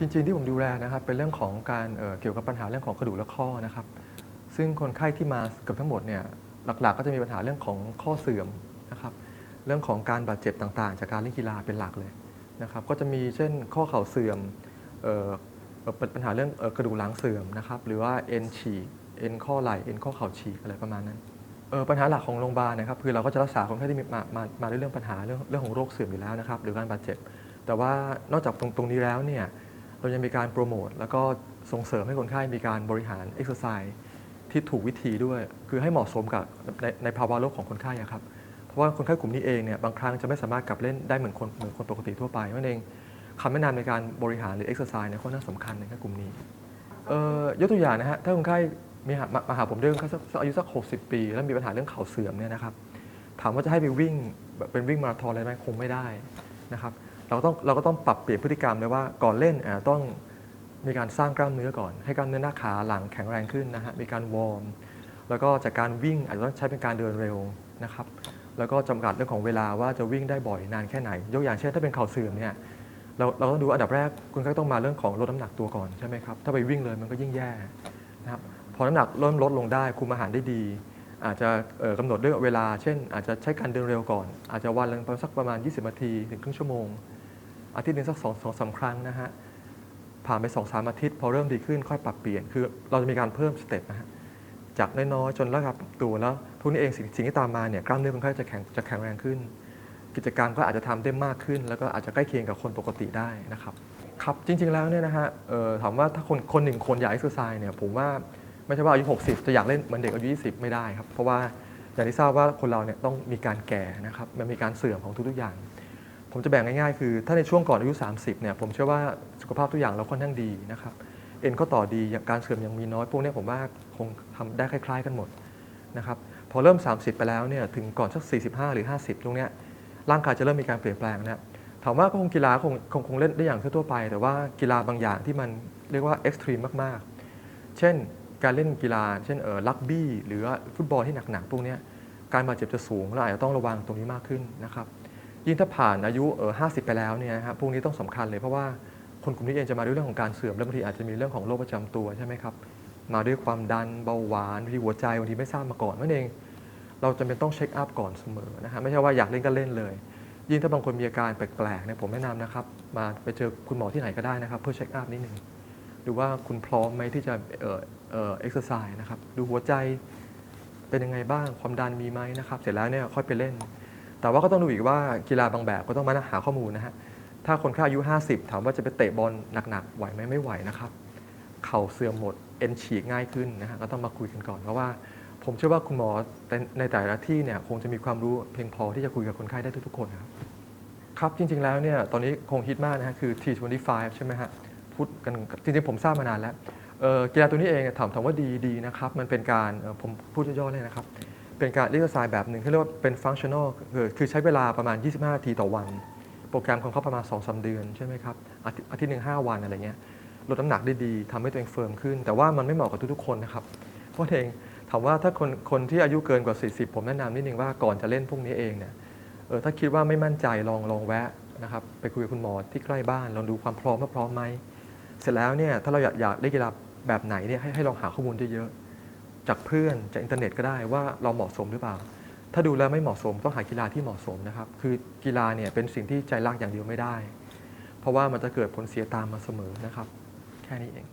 จริง ๆ ที่ผมดูแลนะครับเป็นเรื่องของการเอ่อเกี่ยวกับปัญหาเรื่องของกระดูกและข้อนะครับ ซึ่งคนไข้ที่มาเกือบทั้งหมดเนี่ยหลักๆ ก็จะมีปัญหาเรื่องของข้อเสื่อมนะครับ เรื่องของการบาดเจ็บต่างๆ จากการเล่นกีฬาเป็นหลักเลยนะครับก็จะมีเช่นข้อเข่าเสื่อมเอ่อเอ่อปัญหาเรื่องเอ่อกระดูกหลังเสื่อมนะครับหรือว่าเอ็นฉีกเอ็นข้อไหล่เอ็นข้อเข่าฉีกอะไรประมาณนั้นเอ่อปัญหาหลักของโรงพยาบาลนะครับคือเราก็จะรักษาคนไข้ที่มีมามามาด้วยเรื่องปัญหาเรื่องเรื่องของโรคเสื่อมอยู่แล้วนะครับหรือการบาดเจ็บ แต่ว่านอกจากตรงตรงนี้แล้วเนี่ย เรายังมีการโปรโมทแล้วก็ส่งเสริมให้คนไข้มีการบริหารเอ็กซ์ไซส์ที่ถูกวิธีด้วย คือให้เหมาะสมกับในในภาวะโรคของคนไข้ครับ เพราะว่าคนไข้กลุ่มนี้เองเนี่ยบางครั้งจะไม่สามารถกลับเล่นได้เหมือนคนเหมือนคนปกติทั่วไปนั่นเองคำแนะนำในการบริหารหรือเอ็กซ์ไซส์เนี่ยค่อนข้างสำคัญในกลุ่มนี้เอ่อยกตัวอย่างนะฮะถ้าคนไข้มีหามาหาผมด้วยคนไข้สักสักอายุสัก 60 ปี แล้วมีปัญหาเรื่องเข่าเสื่อมเนี่ยนะครับถามว่าจะให้ไปวิ่งแบบเป็นวิ่งมาราธอนอะไรไหมคงไม่ได้นะครับ เราก็ต้องเราก็ต้องปรับเปลี่ยนพฤติกรรมเลยว่าก่อนเล่นต้องมีการสร้างกล้ามเนื้อก่อน ให้กล้ามเนื้อหน้าขาหลังแข็งแรงขึ้นนะฮะมีการวอร์มแล้วก็จากการวิ่งอาจจะต้องใช้เป็นการเดินเร็วนะครับแล้วก็จำกัดเรื่องของเวลาว่าจะวิ่งได้บ่อยนานแค่ไหน ยกอย่างเช่นถ้าเป็นเข่าเสื่อมเนี่ยเราเราต้องดูอันดับแรกคุณก็ต้องมาเรื่องของลดน้ำหนักตัวก่อนใช่ไหมครับถ้าไปวิ่งเลยมันก็ยิ่งแย่นะครับพอน้ำหนักเริ่มลดลงได้คุมอาหารได้ดี อาจจะเอ่อกำหนดเรื่องเวลา เช่น อาจจะใช้การเดินเร็วก่อน อาจจะวันละสักประมาณ 20นาทีถึงครึ่งชั่วโมง อาทิตย์หนึ่งสักสองสองสามครั้งนะฮะผ่านไปสองสามอาทิตย์พอเริ่มดีขึ้นค่อยปรับเปลี่ยน คือเราจะมีการเพิ่มสเต็ปนะฮะจากน้อยๆจนระดับตัวแล้วทุกนี้เองสิ่งที่ตามมาเนี่ยกล้ามเนื้อคนไข้จะแข็งจะแข็งแรงขึ้น กิจกรรมก็อาจจะทำได้มากขึ้น แล้วก็อาจจะใกล้เคียงกับคนปกติได้นะครับครับจริง ๆแล้วเนี่ยนะฮะถามว่าถ้าคนคนหนึ่งคนอยากเอ็กซ์ไซส์เนี่ยผมว่าไม่ใช่ว่าอายุ 60 จะอยากเล่นเหมือนเด็กอายุ 20 ไม่ได้ครับ เพราะว่าอย่างที่ทราบว่าคนเราเนี่ยต้องมีการแก่นะครับมันมีการเสื่อมของทุกๆอย่าง ผมจะแบ่งง่ายๆ คือถ้าในช่วงก่อนอายุ 30เนี่ยผมเชื่อว่าสุขภาพทุกอย่างเราค่อนข้างดีนะครับเอ็นก็ต่อดีอย่างการเสื่อมยังมีน้อยพวกนี้ผมว่าคงทำได้คล้าย ๆ กันหมดนะครับพอเริ่ม 30 ไปแล้วเนี่ยถึงก่อนสัก 45 หรือ 50 ตรงเนี้ยร่างกายจะเริ่มมีการเปลี่ยนแปลงนะถามว่าก็คงกีฬาคงคงคงเล่นได้อย่างทั่วไป แต่ว่ากีฬาบางอย่างที่มันเรียกว่าเอ็กซ์ตรีมมากๆ เช่นการเล่นกีฬา เช่นเออลักบี้หรือฟุตบอลที่หนักๆพวกนี้การบาดเจ็บจะสูงเราอาจจะต้องระวังตรงนี้มากขึ้นนะครับ ยิ่งถ้าผ่านอายุเออห้ไปแล้วเนี่ยครับพวกนี้ต้องสำคัญเลยเพราะว่าคนกลุ่มนี้เองจะมาด้วยเรื่องของการเสื่อมและบางทีอาจจะมีเรื่องของโรคประจำตัวใช่ไหมครับมาด้วยความดันเบาหวานทีหัวใจบางทีไม่ทราบมาก่อนนั่นเอง เราจำเป็นต้องเช็คอัพก่อนเสมอนะฮะไม่ใช่ว่าอยากเล่นก็เล่นเลย ยิ่งถ้าบางคนมีอาการแปลกๆเนี่ยผมแนะนำนะครับ มาไปเจอคุณหมอที่ไหนก็ได้นะครับ เพื่อเช็คอัพนิดหนึ่งดูว่าคุณพร้อมไหมที่จะเอ่อเอ่อเอ็กซ์ไซส์นะครับดูหัวใจเป็นยังไงบ้างความดันมีไหมนะครับ เสร็จแล้วเนี่ยค่อยไปเล่น แต่ว่าก็ต้องดูอีกว่ากีฬาบางแบบก็ต้องมาหาข้อมูลนะฮะ ถ้าคนแค่อายุ 50 ถามว่าจะไปเตะบอลหนักๆ ไหวไหมไม่ไหวนะครับ เข่าเสื่อมหมด เอ็นฉีกง่ายขึ้นนะฮะ ก็ต้องมาคุยกันก่อน เพราะว่าผมเชื่อว่าคุณหมอในแต่ละที่เนี่ยคงจะมีความรู้เพียงพอที่จะคุยกับคนไข้ได้ทุกๆคนครับ ครับจริงๆแล้วเนี่ยตอนนี้คงฮิตมากนะฮะคือ T25 ใช่ไหมฮะ พูดกันจริงๆผมทราบมานานแล้วเออกีฬาตัวนี้เองถามถามว่าดีดีนะครับ มันเป็นการผมพูดย่อๆเลยนะครับ เป็นการเรียกไซน์แบบหนึ่งที่เรียกว่าเป็นฟังชั่นอลคือใช้เวลาประมาณ 25นาทีต่อวัน โปรแกรมของเขาประมาณ2-3เดือนใช่ไหมครับ อาทิตย์หนึ่ง5วันอะไรเงี้ยลดน้ำหนักได้ดีทำให้ตัวเองเฟิร์มขึ้น แต่ว่ามันไม่เหมาะกับทุกๆคนนะครับ เพราะเองถามว่าถ้าคนคนที่อายุเกินกว่า 40 ผมแนะนำนิดนึงว่าก่อนจะเล่นพวกนี้เองเนี่ยเออถ้าคิดว่าไม่มั่นใจลองลองแวะนะครับไปคุยกับคุณหมอที่ใกล้บ้านลองดูความพร้อมว่าพร้อมไหมเสร็จแล้วเนี่ยถ้าเราอยากอยากเล่นกีฬาแบบไหนเนี่ยให้ให้ลองหาข้อมูลเยอะๆ จากเพื่อนจากอินเทอร์เน็ตก็ได้ว่าเราเหมาะสมหรือเปล่า ถ้าดูแล้วไม่เหมาะสมต้องหากีฬาที่เหมาะสมนะครับ คือกีฬาเนี่ยเป็นสิ่งที่ใจรักอย่างเดียวไม่ได้ เพราะว่ามันจะเกิดผลเสียตามมาเสมอนะครับ แค่นี้เอง